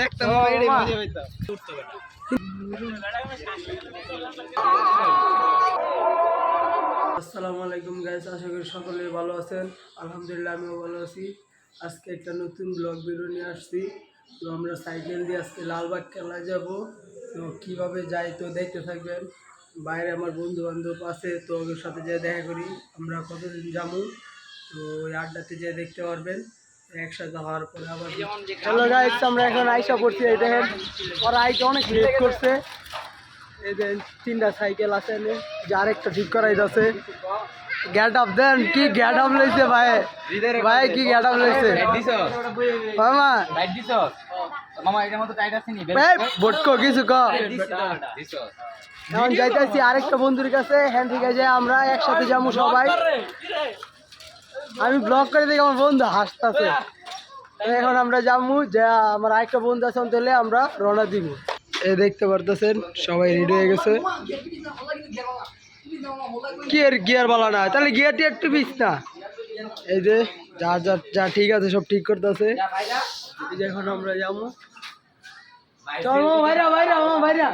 দেখতাম আসসালামু আলাইকুম গাইস আশা করি সকলে ভালো আছেন। আলহামদুলিল্লাহ আমিও ভালো আছি। আজকে একটা নতুন ব্লগ ভিডিও নিয়ে আসছি। তো আমরা সাইকেল দিয়ে আজকে লালবাগ খেলা যাব। তো কীভাবে যাই তো দেখতে থাকবেন। বাইরে আমার বন্ধু বান্ধব আছে তো ওদের সাথে যেয়ে দেখা করি। আমরা কতদিন যাব? তো ওই আড্ডাতে যেয়ে দেখতে পারবেন। একসাথে হওয়ার পরে আবার হ্যালো গাইস আমরা এখন আইসা পড়ছি এই দেখেন ওরা আইতে অনেক লেট করছে। এই যে তিনটা সাইকেল আছে এনে, যার একটা ঠিক করাই যাচ্ছে গেট আপ দেন কি আপ লইছে ভাই? ভাই কি আপ লইছে? মামা মামা এটার মতো টাইট আছে নি? এই বটকো কিছু ক। এখন যাইতেছি আরেকটা বন্ধুর কাছে হ্যান্ড ঠিক আছে আমরা একসাথে যাব সবাই। আমি ব্লগ করে দেখি আমার বন্ধু হাসতেছে। এখন আমরা যাব যে আমার আরেকটা বন্ধু আছে তাহলে আমরা রওনা দিব। এ দেখতে পারতেছেন সবাই রেডি হয়ে গেছে। গিয়ার গিয়ার বলা না তাহলে গিয়ারটি একটু বিস না। এই যে যা যা যা ঠিক আছে সব ঠিক করতেছে। এই যে এখন আমরা যাব। চল ভাইরা ভাইরা মামা ভাইরা।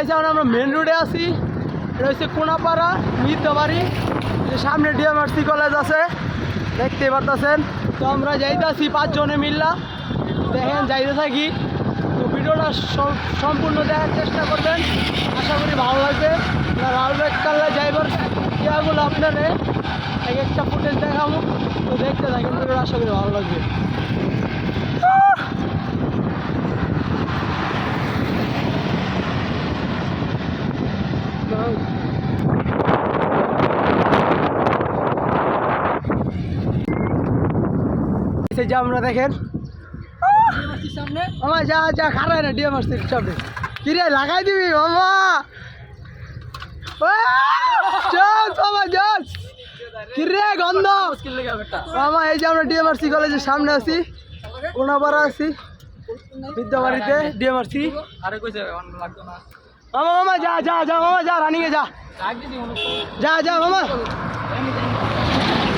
এখন আমরা মেন রোডে আছি এটা হচ্ছে কোনাপাড়া মির্জাবাড়ি যে সামনে ডিএমআরসি কলেজ আছে। দেখতে পারতেছেন? তো আমরা যাইতেছি পাঁচজনে মিল্লা। দেখেন, যাইতে থাকি। তো ভিডিওটা সম্পূর্ণ দেখার চেষ্টা করবেন। আশা করি ভালো লাগবে। লালবাগ কাল্লা যাইবার ইয়াগুলো আপনারে? এক একটা ফুটেজ দেখাবো। তো দেখতে থাকেন, ভিডিওটা আশা করি ভালো লাগবে। এই যে আমরা দেখেন। মামা যা যা খারাপ না ডিএম আসছে সামনে কিরে লাগাই দিবি মামা চল মামা চল কিরে গন্ধ! মামা এই যে আমরা ডিএমআরসি কলেজের সামনে আছি। কোনাপাড়া আছি বিদ্যাবাড়িতে ডিএমআরসি আরে কইছে অন লাগতো না। মামা মামা যা যা যা মামা যা রানিংয়ে যা। আগ দিদি অনু যা যা মামা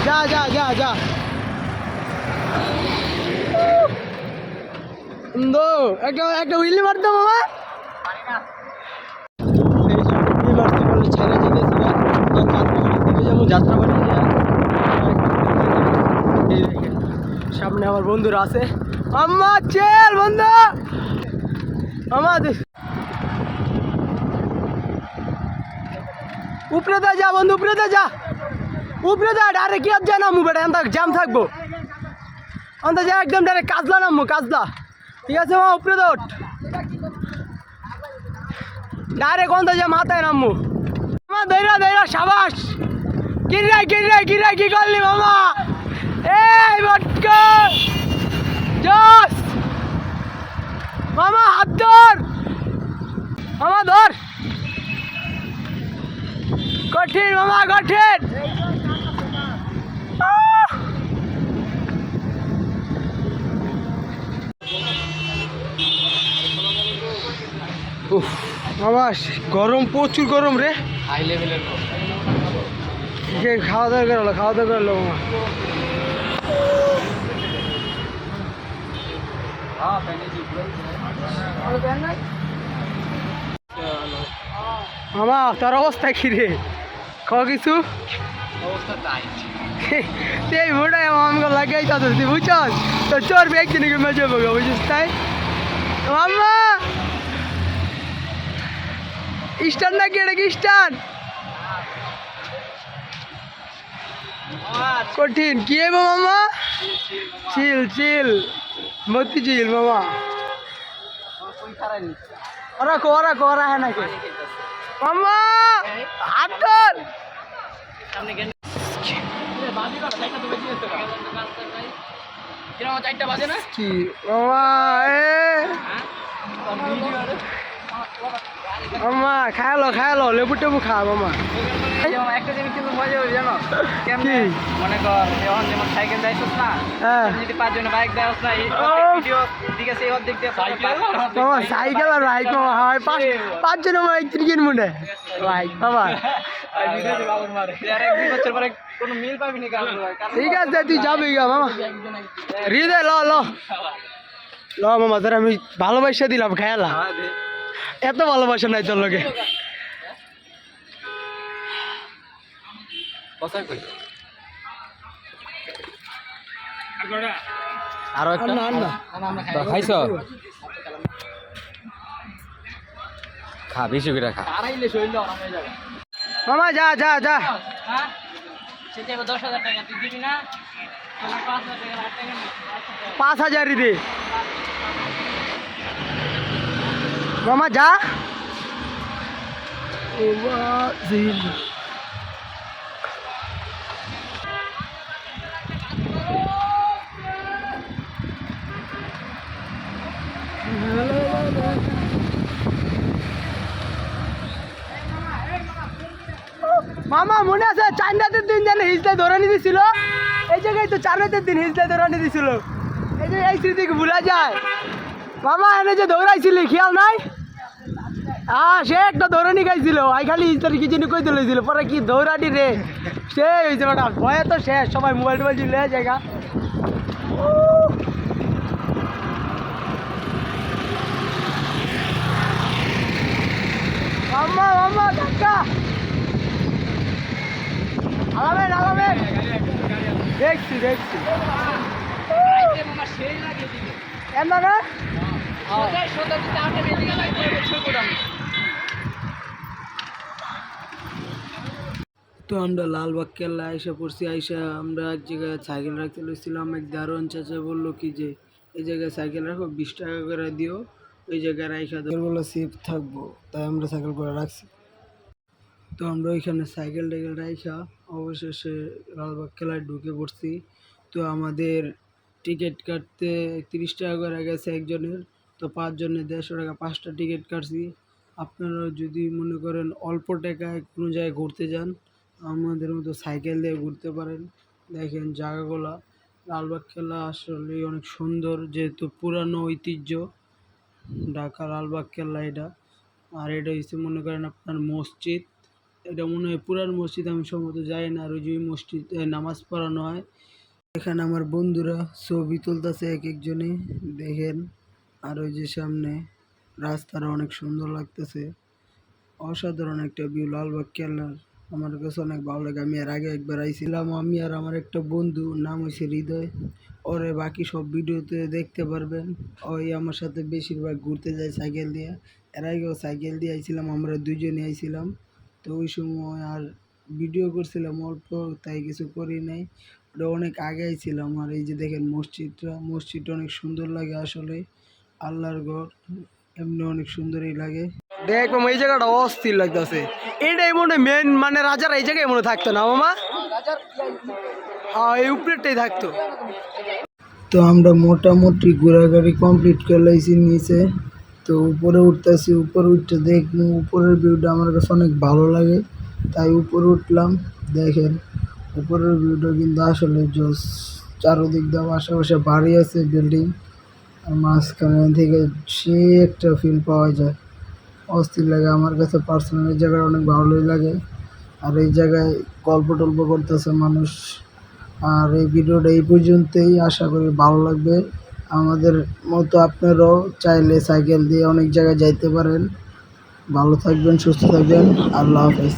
যা যা যা যা। দো, একটা একটা উইলি মারতো মামা এই যে ইউনিভার্সিটি কলেজ ছেড়ে যেতেছি না যাত্রাবাড়ির দিকে যেমন যাত্রাবাড়ি যায় এই দেখেন সামনে আমার বন্ধুরা আছে। আম্মা চেল বন্ধু। দেখ উপরে দা যা বন্ধু উপরে দা যা। উপরে দা ডাইরেক্ট কি আর যা নামু বেটা এমন জ্যাম থাকব। অন্ত যা একদম ডাইরেক্ট কাজলা নামু কাজলা। ঠিক আছে, মা, উপরে দা ওঠ ডাইরেক্ট অন্ত যা মাথায় নামু মামা দৈরা দৈরা সাবাস। কিরে কিরে কিরে কি করলি, মামা? এই, বটকা। জস। মামা, হাত ধর। মামা, ধর। কঠিন, মামা, কঠিন। উফ মামা গরম, প্রচুর গরম রে। খাওয়া দাওয়া করল খাওয়া দাওয়া করল মামা মামা, তোর অবস্থা কি রে? খাওয়া কিছু? এই মোটাই আমাকে লাগাই তুই বুঝছস? তোর চোর নাকি মেজে বগা বুঝছিস তাই? মামা! স্টান নাকি এটা কি স্টান কঠিন কি হইব মামা চিল চিল মতি চিল মামা ওরা কো ওরা কো ওরা হ্যাঁ নাকি মামা হাত ধর কীরকম চারটা বাজে না কি মামা এ মামা খায়ালো খায়ালো লেবু টেবু খা মামা। একটা জিনিস কিন্তু মজা হবে জানো? কেমনে? মনে কর যখন যেমন সাইকেল যাইছিস না হ্যাঁ। যদি পাঁচজনে বাইক দেওয়া না দিকে সেই অর্ধেক দিয়ে মামা সাইকেল আর বাইক মামা হয় পাঁচ পাঁচজন আমার বাইক এক দুই বছর পরে কোনো মিল পাবি না কারণ ঠিক আছে তুই যাবি গা মামা। হৃদয় ল ল। ল মামা তোর আমি ভালোবাসা দিলাম খেয়ালা এত ভালোবাসা নাই তোর লোকে। আরও না খাইছ? খা বেশি করে খা। মামা যা যা যা। পাঁচ হাজার টাকা আট টাকা নে। পাঁচ হাজার দে। মামা, যা। মামা, মনে আছে চার রাতের দিন যেন হিজলে ধরে নিয়েছিল এই জায়গায় তো চার রাতের দিন হিজলে ধরে নিয়েছিল এই যে এই স্মৃতি কি ভুলা যায়। মামা, এনে যে দৌড়াইছিলি, খেয়াল নাই? হ্যাঁ সে একটা দৌড়ানি গাইছিল। আই খালি ইস্তারি কি জিনিস কই তুলেছিল পরে কি দৌড়ানি রে? সে হয়েছে ম্যাডাম ভয়ে তো শেষ। সবাই মোবাইল টোবাইল ছিল জায়গা মাম্মা মাম্মা কাকা আলামেন আলামেন দেখছি দেখছি। এমন না তো আমরা লালবাগ কেল্লা আইসা পড়ছি, আইসা আমরা এক জায়গায় সাইকেল রাখতে লইছিলাম। এক দারুণ চাচা বলল কি যে, এই জায়গায় সাইকেল রাখো, বিশ টাকা করে দিও, ওই জায়গায় দেবো বলল, সেফ থাকব, তাই আমরা সাইকেল করে রাখছি। তো আমরা ওইখানে সাইকেল টাইকেল রাইখা, অবশেষে লালবাগ খেলায় ঢুকে পড়ছি। তো আমাদের টিকিট কাটতে তিরিশ টাকা করে গেছে একজনের, তো পাঁচজনের দেড়শো টাকা, পাঁচটা টিকিট কাটছি। আপনারা যদি মনে করেন অল্প টাকায় কোনো জায়গায় ঘুরতে যান আমাদের মতো সাইকেল দিয়ে ঘুরতে পারেন। দেখেন জায়গাগুলো, লালবাগ খেলা আসলে অনেক সুন্দর, যেহেতু পুরানো ঐতিহ্য। ঢাকা লালবাগ কেল্লা এটা। আর এটা হচ্ছে মনে করেন আপনার মসজিদ। এটা মনে হয় পুরান মসজিদ, আমি সম্ভবত যাই না, আর ওই যে মসজিদে নামাজ পড়ানো হয়। এখানে আমার বন্ধুরা ছবি তুলতেছে এক একজনে দেখেন। আর ওই যে সামনে রাস্তাটা অনেক সুন্দর লাগতেছে। অসাধারণ একটা ভিউ লালবাগ কেল্লার আমার কাছে অনেক ভালো লাগে। আমি এর আগে একবার আইছিলাম, আমি আর আমার একটা বন্ধু, নাম হয়েছে হৃদয়। ওরে বাকি সব ভিডিওতে দেখতে পারবেন। ওই আমার সাথে বেশিরভাগ ঘুরতে যায় সাইকেল দিয়ে। এর আগেও সাইকেল দিয়ে আইছিলাম, আমরা দুজনে আইছিলাম। তো ওই সময় আর ভিডিও করছিলাম অল্প, তাই কিছু করি নাই। ওটা অনেক আগে আইছিলাম, আর এই যে দেখেন মসজিদটা মসজিদটা অনেক সুন্দর লাগে আসলে। আল্লাহর ঘর, এমনি অনেক সুন্দরই লাগে। দেখ মামা এই জায়গাটা অস্থির লাগতেছে। এটাই মনে মেন মানে রাজারা এই জায়গায় মনে থাকতো না, মামা? হ্যাঁ এই উপরেরটাই থাকতো। তো আমরা মোটামুটি ঘোরাঘুরি কমপ্লিট করে লাইছি নিচে। তো উপরে উঠতেছি, উপরে উঠতে দেখব, উপরের ভিউটা আমার কাছে অনেক ভালো লাগে। তাই উপরে উঠলাম, দেখেন। উপরের ভিউটা কিন্তু আসলে জোস চারোদিক দাম আশেপাশে বাড়ি আছে বিল্ডিং আর মাঝখানে থেকে সে একটা ফিল পাওয়া যায়। অস্থির লাগে। আমার কাছে পার্সোনালি এই জায়গাটা অনেক ভালোই লাগে। আর এই জায়গায় গল্প টল্প করতেছে মানুষ। আর এই ভিডিওটা এই পর্যন্তই। আশা করি ভালো লাগবে। আমাদের মতো আপনারাও চাইলে সাইকেল দিয়ে অনেক জায়গায় যাইতে পারেন। ভালো থাকবেন, সুস্থ থাকবেন। আল্লাহ হাফেজ।